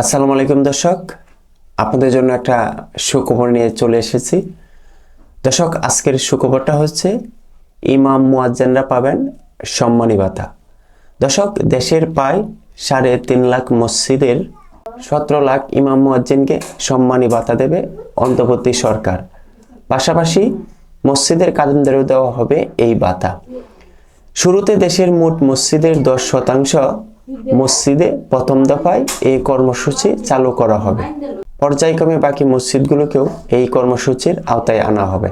আসসালামু আলাইকুম দর্শক। আপনাদের জন্য একটা সুখবর নিয়ে চলে এসেছি। দর্শক, আজকের সুখবরটা হচ্ছে, ইমাম মুয়াজ্জেনরা পাবেন সম্মানী ভাতা। দর্শক, দেশের প্রায় সাড়ে তিন লাখ মসজিদের সতেরো লাখ ইমাম মুয়াজ্জিনকে সম্মানী ভাতা দেবে অন্তর্বর্তী সরকার। পাশাপাশি মসজিদের কাজেন্দ্রেও দেওয়া হবে এই ভাতা। শুরুতে দেশের মোট মসজিদের দশ শতাংশ মসজিদে প্রথম দফায় এই কর্মসূচি চালু করা হবে। পর্যায়ক্রমে বাকি মসজিদগুলোকেও এই কর্মসূচির আওতায় আনা হবে।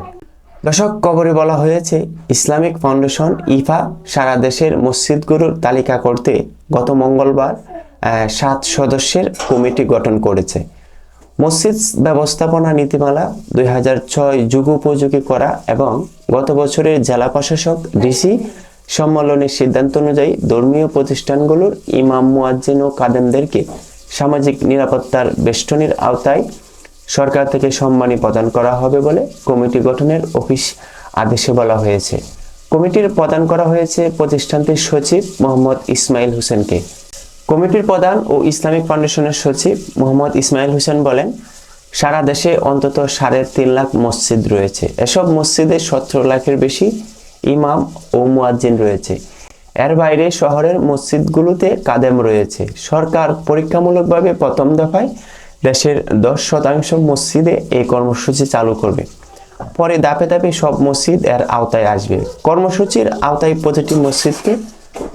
দর্শক, কবরে বলা হয়েছে, ইসলামিক ফাউন্ডেশন ইফা সারা দেশের মসজিদগুলোর তালিকা করতে গত মঙ্গলবার সাত সদস্যের কমিটি গঠন করেছে। মসজিদ ব্যবস্থাপনা নীতিমালা দুই হাজার ছয় যুগোপযোগী করা এবং গত বছরের জেলা প্রশাসক, ডিসি সম্মেলনের সিদ্ধান্ত অনুযায়ী ধর্মীয় প্রতিষ্ঠানগুলোর ইমাম, মুয়াজ্জিন ও কাদেমদেরকে সামাজিক নিরাপত্তার বেষ্টনীর আওতায় সরকার থেকে সম্মানী প্রদান করা হবে বলে কমিটি গঠনের অফিস আদেশে বলা হয়েছে। কমিটির প্রদান করা হয়েছে প্রতিষ্ঠানটির সচিব মোহাম্মদ ইসমাইল হোসেনকে। কমিটির প্রধান ও ইসলামিক ফাউন্ডেশনের সচিব মোহাম্মদ ইসমাইল হোসেন বলেন, সারা দেশে অন্তত সাড়ে তিন লাখ মসজিদ রয়েছে। এসব মসজিদে সতেরো লাখের বেশি ইমাম ও মুয়াজ্জিন রয়েছে। এর বাইরে শহরের মসজিদগুলোতে কাদেম রয়েছে। সরকার পরীক্ষামূলকভাবে প্রথম দফায় দেশের দশ শতাংশ মসজিদে এই কর্মসূচি চালু করবে। পরে ধাপে ধাপে সব মসজিদ এর আওতায় আসবে। কর্মসূচির আওতায় প্রতিটি মসজিদকে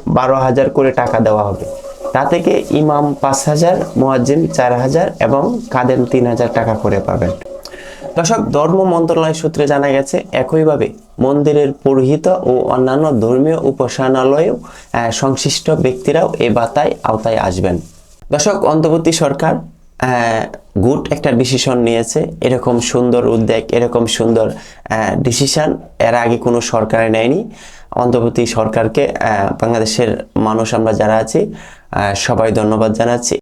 বারো হাজার করে টাকা দেওয়া হবে। তা থেকে ইমাম পাঁচ হাজার, মুয়াজ্জিন চার হাজার এবং কাদেম তিন হাজার টাকা করে পাবেন। দর্শক, ধর্ম মন্ত্রণালয় সূত্রে জানা গেছে, একইভাবে মন্দিরের পুরোহিত ও অন্যান্য ধর্মীয় উপাসনালয়েও সংশ্লিষ্ট ব্যক্তিরাও এ বাতায় আওতায় আসবেন। দর্শক, অন্তর্বর্তী সরকার গুড একটা ডিসিশন নিয়েছে। এরকম সুন্দর উদ্যোগ, এরকম সুন্দর ডিসিশন এর আগে কোনো সরকারে নেয়নি। অন্তর্বর্তী সরকারকে বাংলাদেশের মানুষ আমরা যারা আছি সবাই ধন্যবাদ জানাচ্ছি।